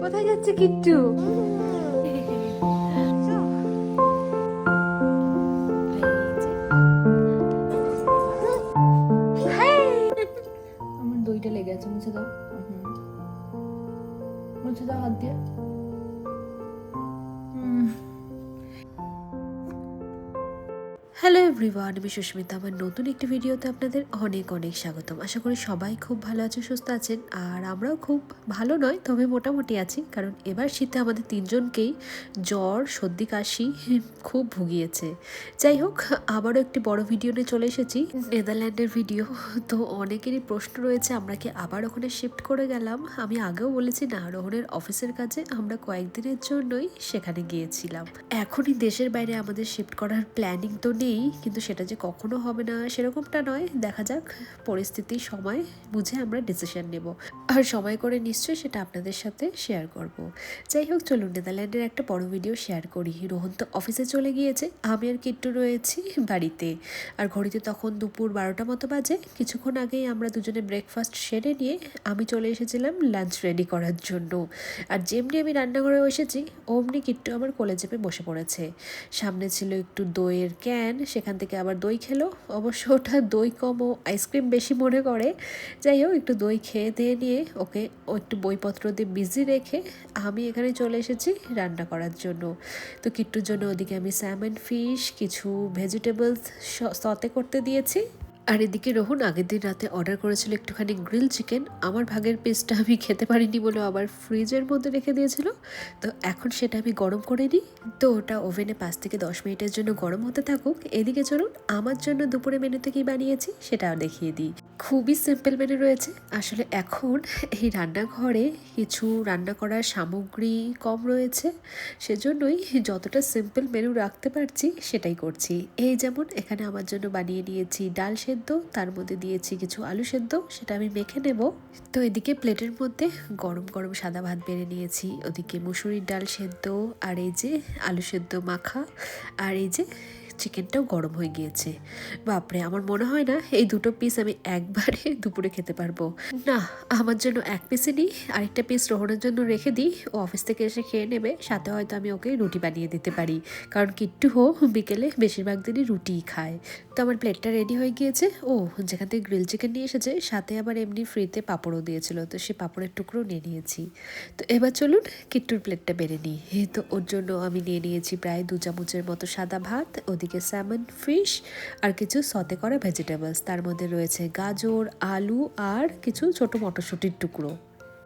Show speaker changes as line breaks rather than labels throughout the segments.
কোথায় যাচ্ছে কিট্টু?
এভরিওয়ান আমি সুস্মিতা। আমার নতুন একটি ভিডিওতে আপনাদের অনেক অনেক স্বাগতম। আশা করি সবাই খুব ভালো আছেন, সুস্থ আছেন। আর আমরাও খুব ভালো নয়, তবে মোটামুটি আছি। কারণ এবার শীতে আমাদের তিনজনকেই জ্বর, সর্দি, কাশি খুব ভুগিয়েছে। যাই হোক, আবারও একটি বড় ভিডিও নিয়ে চলে এসেছি। নেদারল্যান্ডের ভিডিও। তো অনেকেরই প্রশ্ন রয়েছে, আমরা কি আবার ওখানে শিফট করে গেলাম? আমি আগেও বলেছি না, রোহনের অফিসের কাজে আমরা কয়েকদিনের জন্যই সেখানে গিয়েছিলাম। এখনই দেশের বাইরে আমাদের শিফট করার প্ল্যানিং তো নেই, কিন্তু সেটা যে কখনো হবে না সেরকমটা নয়। দেখা যাক পরিস্থিতি, সময় বুঝে আমরা ডিসিশন নেব। আর সময় করে নিশ্চয়ই সেটা আপনাদের সাথে শেয়ার করব। যাই হোক, চলুন নেদারল্যান্ডের একটা বড় ভিডিও শেয়ার করি। রোহন তো অফিসে চলে গিয়েছে, আমি আর কিট্টু রয়েছি বাড়িতে। আর ঘড়িতে তখন দুপুর বারোটা মতো বাজে। কিছুক্ষণ আগেই আমরা দুজনে ব্রেকফাস্ট সেরে নিয়ে আমি চলে এসেছিলাম লাঞ্চ রেডি করার জন্য। আর যেমনি আমি রান্নাঘরে এসেছি, অমনি কিট্টু আমার কোলে চেপে বসে পড়েছে। সামনে ছিল একটু দইয়ের ক্যান সেখান থেকে আবার দই খেলো। অবশ্য ওটা দই কম ও আইসক্রিম বেশি মনে করে। যাই হোক, একটু দই খেয়ে দিয়ে নিয়ে ওকে ও একটু বইপত্র দিয়ে বিজি রেখে আমি এখানে চলে এসেছি রান্না করার জন্য। তো কিট্টুর জন্য ওদিকে আমি স্যামন ফিশ কিছু ভেজিটেবলস সতে করতে দিয়েছি। আর এদিকে রোহন আগের দিন রাতে অর্ডার করেছিল একটুখানি গ্রিল চিকেন আমার ভাগের পেস্টটা আমি খেতে পারিনি বলে আবার ফ্রিজের মধ্যে রেখে দিয়েছিল। তো এখন সেটা আমি গরম করে নিই। তো ওটা ওভেনে পাঁচ থেকে দশ মিনিটের জন্য গরম হতে থাকুক। এদিকে চলুন, আমার জন্য দুপুরে মেনুতে কী বানিয়েছি সেটাও দেখিয়ে দিই। খুবই সিম্পল মেনু রয়েছে। আসলে এখন এই রান্নাঘরে কিছু রান্না করার সামগ্রী কম রয়েছে। সেজন্যই যতটা সিম্পল মেনু রাখতে পারছি সেটাই করছি। এই যেমন এখানে আমার জন্য বানিয়ে নিয়েছি ডাল সেদ্ধ, তার মধ্যে দিয়েছি কিছু আলু সেদ্ধ, সেটা আমি মেখে নেব। তো এদিকে প্লেটের মধ্যে গরম গরম সাদা ভাত বেড়ে নিয়েছি। ওদিকে মুসুরির ডাল সেদ্ধ, আর এই যে আলু সেদ্ধ মাখা, আর এই যে চিকেনটাও গরম হয়ে গিয়েছে। বাপরে, আমার মনে হয় না এই দুটো পিস আমি একবারে দুপুরে খেতে পারব। না, আমার জন্য এক পিসই নিই, আরেকটা পিস রোহনের জন্য রেখে দিই। ও অফিস থেকে এসে খেয়ে নেবে, সাথে হয়তো আমি ওকে রুটি বানিয়ে দিতে পারি। কারণ কিট্টু হো, বিকেলে বেশিরভাগ দিনই রুটিই খায়। তো আমার প্লেটটা রেডি হয়ে গিয়েছে। ও, যেখান থেকে গ্রিল চিকেন নিয়ে এসেছে, সাথে আবার এমনি ফ্রিতে পাঁপড়ও দিয়েছিল। তো সে পাঁপড়ের টুকরো নিয়ে নিয়েছি। তো এবার চলুন কিট্টুর প্লেটটা বেড়ে নিই। তো ওর জন্য আমি নিয়ে নিয়েছি প্রায় দু চামচের মতো সাদা ভাত, ওদিকে স্যামন ফিশ আর কিছু সতে করা ভেজিটেবলস তার মধ্যে রয়েছে গাজর, আলু আর কিছু ছোট মটরশুঁটির টুকরো।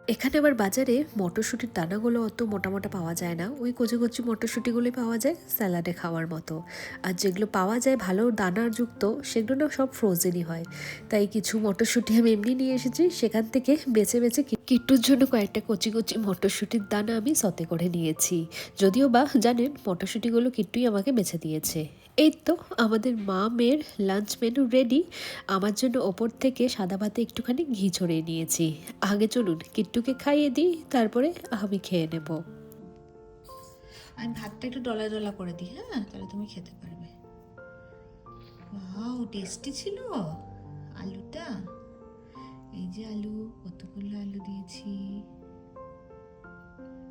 এখানে আবার বাজারে মটরশুঁটির দানাগুলো অত মোটা মোটা পাওয়া যায় না। ওই কচি কচি মটরশুঁটিগুলোই পাওয়া যায় স্যালাডে খাওয়ার মতো। আর যেগুলো পাওয়া যায় ভালো দানার যুক্ত সেগুলো না সব ফ্রোজেনই হয়। তাই কিছু মটরশুঁটি আমি এমনি নিয়ে এসেছি, সেখান থেকে বেছে বেছে কিট্টুর জন্য কয়েকটা কচি কচি মটরশুঁটির দানা আমি সতে করে নিয়েছি। যদিও বা জানেন মটরশুঁটিগুলো কিট্টুই আমাকে বেছে দিয়েছে। এই তো আমাদের মা মেয়ের লাঞ্চ মেনু রেডি আমার জন্য ওপর থেকে সাদা ভাতে একটুখানি ঘি ছড়িয়ে নিয়েছি। আগে চলুন কিট্টুকে খাইয়ে দিই, তারপরে আমি খেয়ে নেব।
আমি ভাতটা একটু ডলা ডলা করে দিই হ্যাঁ? তাহলে তুমি খেতে পারবে। ওয়াও টেস্টি ছিল। আলুটা? এই যে আলু, কতগুলো আলু দিয়েছি।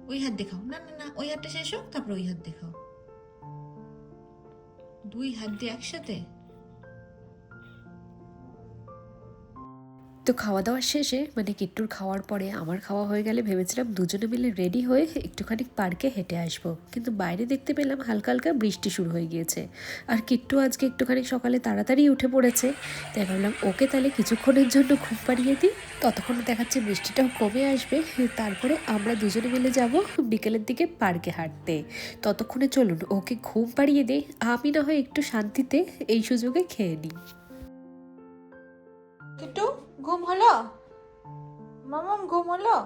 ওই হাত দেখাও। না না না, ওই হাতটা শেষ হোক, তারপর ওই হাত দেখাও। দুই হাত দিয়ে একসাথে?
তো খাওয়া দাওয়া শেষে মানে কিট্টুর খাওয়ার পরে আমার খাওয়া হয়ে গেলে ভেবেছিলাম দুজনে মিলে রেডি হয়ে একটুখানি পার্কে হেঁটে আসব। কিন্তু বাইরে দেখতে পেলাম হালকা হালকা বৃষ্টি শুরু হয়ে গিয়েছে। আর কিট্টু আজকে একটুখানি সকালে তাড়াতাড়ি উঠে পড়েছে। তাই ভাবলাম, ওকে তাহলে কিছুক্ষণের জন্য ঘুম পাড়িয়ে দিই। ততক্ষণ দেখাচ্ছে বৃষ্টিটাও কমে আসবে। তারপরে আমরা দুজনে মিলে যাব বিকেলের দিকে পার্কে হাঁটতে। ততক্ষণে চলুন, ওকে ঘুম পাড়িয়ে দিই। আমি না হয় একটু শান্তিতে এই সুযোগে খেয়ে নিই।
কিট্টু? ঘুম হলো? মামাম ঘুম হলো?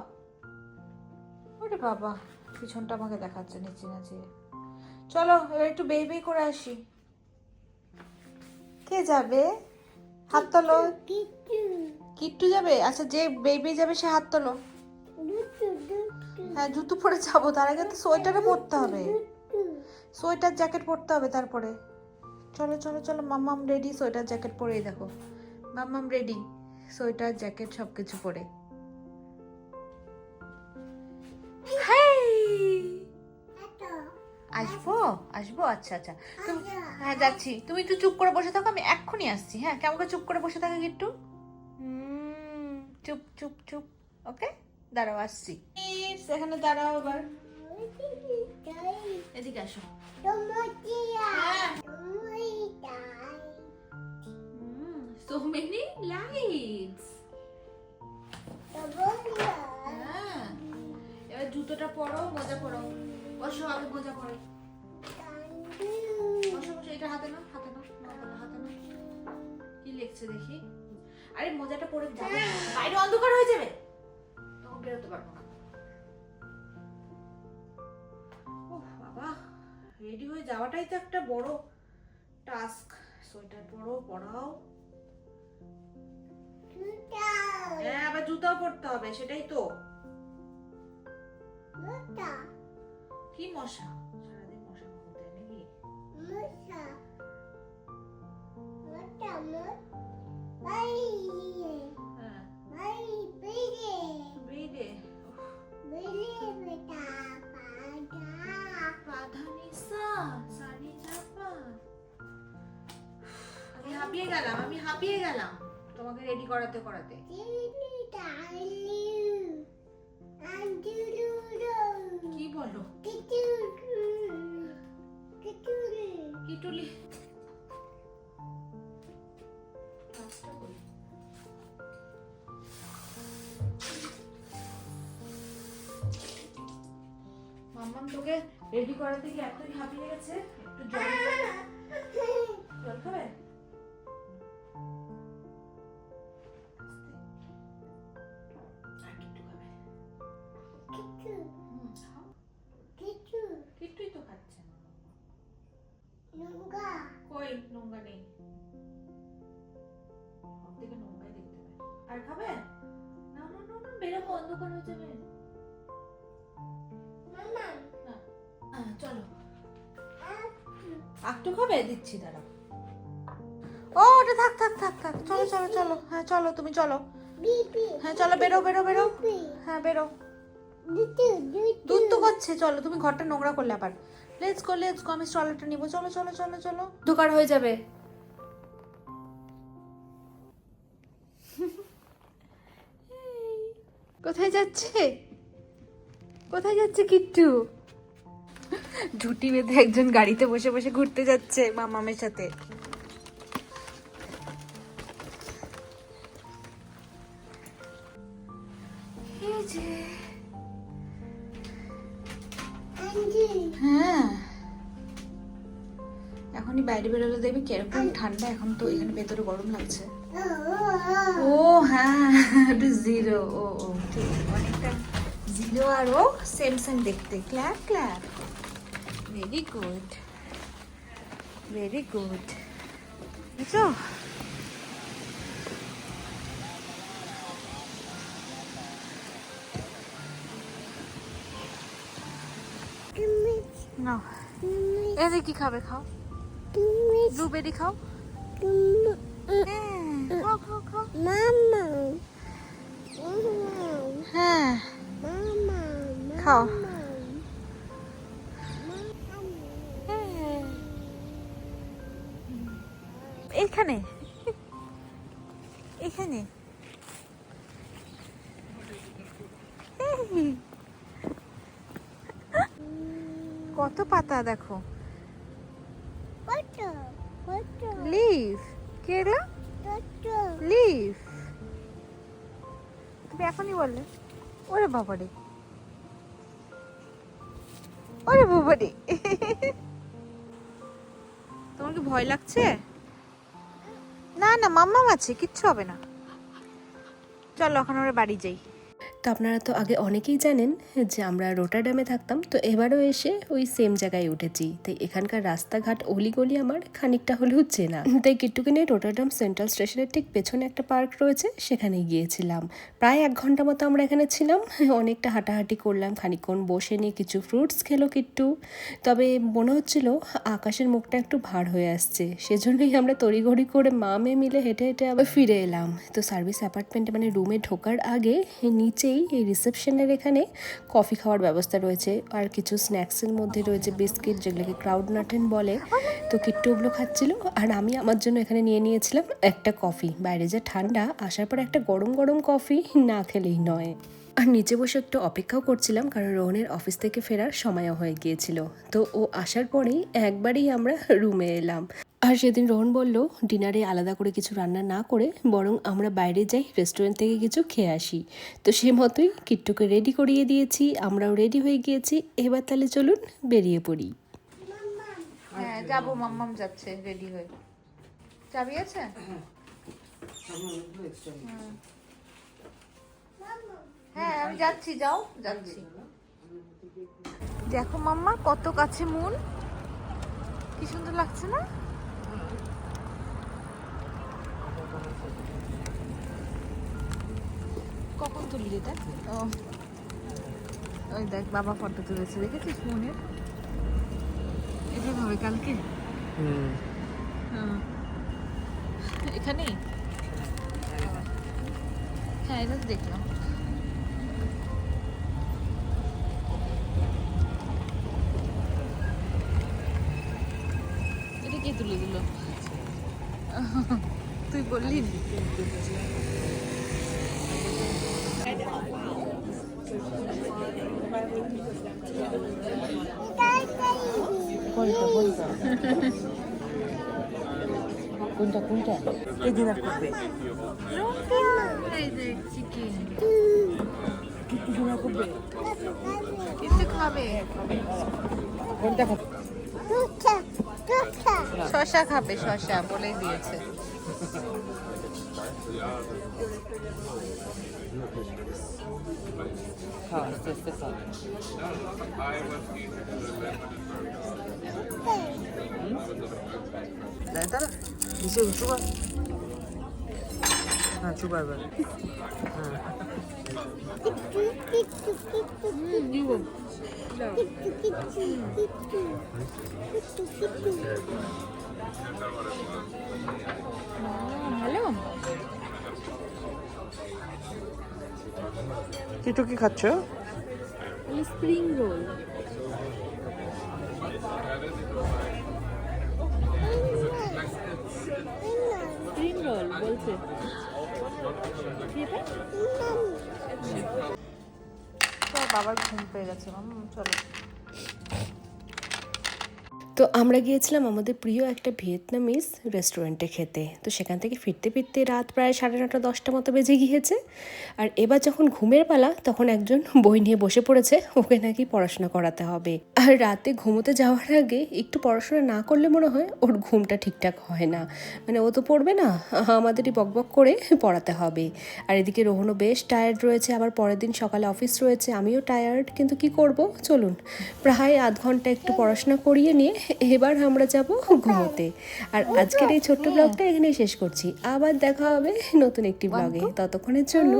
ওরে বাবা, পিছনটা আমাকে দেখাচ্ছে নিচে নাচে চলো, এবার একটু বেই বেই করে আসি। কে যাবে? হাত তোলো। কিট্টু যাবে? আচ্ছা যে বেবি যাবে, সে হাত তোলো। হ্যাঁ জুতো পরে যাব, তার আগে তো সোয়েটারে পরতে হবে। সোয়েটার জ্যাকেট পরতে হবে তারপরে। চলো চলো চলো মাম্মাম রেডি সোয়েটার জ্যাকেট পরেই দেখো। মাম্মাম রেডি সোয়েটার জ্যাকেট সব কিছু পরে আসব? আসব? আচ্ছা আচ্ছা। তুমি হ্যাঁ যাচ্ছি। তুমি একটু চুপ করে বসে থাকো আমি এক্ষুনি আসছি। হ্যাঁ কেমন করে চুপ করে বসে থাকো একটু? চুপ চুপ চুপ। ওকে? দাঁড়াও আসছি। সেখানে দাঁড়াও আবার। এদিকে আসো। মেনি লাইটস হ্যাঁ এবার জুতোটা পরো মোজা পরো। বসো আগে মোজা পরো। বসো বসো এটা হাতে না হাতে না হাতে না হাতে না কি লিখছে দেখি? আরে মোজাটা পরে যাবে বাইরে অন্ধকার হয়ে যাবে। তখন বেরোতে পারব না। ওহ বাবা রেডি হয়ে যাওয়াটাই তো একটা বড় টাস্ক সোয়েটার পরো পরাও। হ্যাঁ আবার জুতাও পরতে হবে সেটাই তো। কি মশা? সারাদিন মশা হতে নাকি? হ্যাঁ। বেড়ে। পাধানিসা সানি আমি হাঁপিয়ে গেলাম আমি হাঁপিয়ে গেলাম। তোমাকে রেডি করাতে করাতে। কি বলো? মাম্মাম তোকে রেডি করাতে গিয়ে এতই হাঁপিয়ে গেছে, একটু জল জল খাবে? না না বেরোবো অন্ধকার হয়ে। যাবে চলো। একটু খাবে দিচ্ছি দাঁড়া ও ওটা থাক থাক থাক থাক। চলো চলো চলো। হ্যাঁ চলো তুমি চলো। হ্যাঁ চলো বেরো বেরো বেরো। হ্যাঁ বেরো। দুধ তো করছে চলো তুমি ঘরটা নোংরা করলে আবার। লেটস গো লেটস গো আমি স্ট্রলারটা নিবো। চলো চলো চলো চলো।
অন্ধকার হয়ে যাবে।
কোথায় যাচ্ছে? কোথায় যাচ্ছে কিট্টু? ঝুটি বেঁধে একজন গাড়িতে বসে বসে ঘুরতে যাচ্ছে মামামের সাথে। হ্যাঁ। এখনই বাইরে বেরোলে দেখবি কীরকম ঠান্ডা এখন তো এখানে ভেতরে গরম লাগছে। ও হ্যাঁ জিরো ও ও। ঠিক অনেকটা জিরো আর ও সেম সেম দেখতে। Clap clap very good very good বুঝছ? এদের কি খাবে খাও। ব্লুবেরি খাও। হ্যাঁ, খাও খাও খাও। হ্যাঁ। খাও। এখানে এখানে কত পাতা দেখো। লিভ কেলা লিভ তুমি এখনই বললে। ওরে বাবারে। ওরে বাবারে। তোমার কি ভয় লাগছে? না না মাম্মাম আছে কিচ্ছু হবে না। চলো এখন ওরা বাড়ি যাই।
তো আপনারা তো আগে অনেকেই জানেন যে আমরা রোটাডামে থাকতাম, তো এবারও এসে ওই সেম জায়গায় উঠেছি। তাই এখানকার রাস্তাঘাট অলিগলি আমার খানিকটা হলেও চেনা। তাই কিট্টুকে নিয়ে রোটাডাম সেন্ট্রাল স্টেশনের ঠিক পেছনে একটা পার্ক রয়েছে, সেখানে গিয়েছিলাম। প্রায় এক ঘণ্টা মতো আমরা এখানে ছিলাম, অনেকটা হাঁটাহাঁটি করলাম, খানিকক্ষণ বসে নিয়ে কিছু ফ্রুটস খেলো কিট্টু। তবে মনে হচ্ছিল আকাশের মুখটা একটু ভার হয়ে আসছে, সেজন্যই আমরা তড়িঘড়ি করে মা মেয়ে মিলে হেঁটে হেঁটে আবার ফিরে এলাম। তো সার্ভিস অ্যাপার্টমেন্টে মানে রুমে ঢোকার আগে নিচে ঢুকেই এই রিসেপশনের এখানে কফি খাওয়ার ব্যবস্থা রয়েছে আর কিছু স্ন্যাক্সের মধ্যে রয়েছে বিস্কিট, যেগুলোকে ক্রাউড নাটেন বলে। তো কিট্টু ওগুলো খাচ্ছিল আর আমি আমার জন্য এখানে নিয়ে নিয়েছিলাম একটা কফি। বাইরে যা ঠান্ডা, আসার পর একটা গরম গরম কফি না খেলেই নয়। আর নিচে বসে একটু অপেক্ষাও করছিলাম কারণ রোহনের অফিস থেকে ফেরার সময়ও হয়ে গিয়েছিল। তো ও আসার পরেই একবারেই আমরা রুমে এলাম। আর সেদিন রোহন বলল ডিনারে আলাদা করে কিছু রান্না না করে বরং আমরা বাইরে যাই রেস্টুরেন্ট থেকে কিছু খেয়ে আসি। তো সে মতোই কিট্টুকে রেডি করিয়ে দিয়েছি আমরাও রেডি হয়ে গিয়েছি। এবার তাহলে চলুন বেরিয়ে পড়ি।
হ্যাঁ যাব মাম্মাম যাচ্ছে রেডি হয়ে। চাবি আছে? হুম। হ্যাঁ আমি যাচ্ছি যাও যাচ্ছি। দেখো মাম্মা কত কাছে মন। কি সুন্দর লাগছে না? কখন তুললি এটা? ও ওই দেখ বাবা ফটো তুলেছে দেখেছিস মনের? এটা হবে কালকে। এখানেই? হ্যাঁ এটা তো দেখলাম। তুলে দিল। তুই বললি?
কোনটা কোনটা কে ডিনার করবে
এই দেখ চিকেন
কি ডিনার করবে?
কিন্তু খাবে।
কোনটা খাবে?
শশা খাবে শশা বলেই দিয়েছে।
খাও আস্তে আস্তে খাও। দাঁড়া দাঁড়া নিচে চুবা হ্যাঁ চুবা এবার। হ্যাঁ।
ভালো
কিটু কি খাচ্ছ?
Spring roll. স্প্রিং রোল বলছে। বাবার ঘুম পেয়ে গেছে মাম চলো।
তো আমরা গিয়েছিলাম আমাদের প্রিয় একটা ভিয়েতনামিজ রেস্টুরেন্টে খেতে। তো সেখান থেকে ফিরতে ফিরতে রাত প্রায় সাড়ে নটা, দশটা মতো বেজে গিয়েছে। আর এবার যখন ঘুমের পালা, তখন একজন বই নিয়ে বসে পড়েছে, ওকে নাকি পড়াশোনা করাতে হবে। আর রাতে ঘুমোতে যাওয়ার আগে একটু পড়াশোনা না করলে মনে হয় ওর ঘুমটা ঠিকঠাক হয় না। মানে ও তো পড়বে না, আমাদেরই বকবক করে পড়াতে হবে। আর এদিকে রোহনও বেশ টায়ার্ড রয়েছে, আবার পরের দিন সকালে অফিস রয়েছে, আমিও টায়ার্ড কিন্তু কি করব? চলুন। প্রায় আধ ঘণ্টা একটু পড়াশোনা করিয়ে নিয়ে এবার আমরা যাব ঘুমোতে। আর আজকের এই ছোট্ট ব্লগটা এখানেই শেষ করছি। আবার দেখা হবে নতুন একটি ব্লগে ততক্ষণের জন্য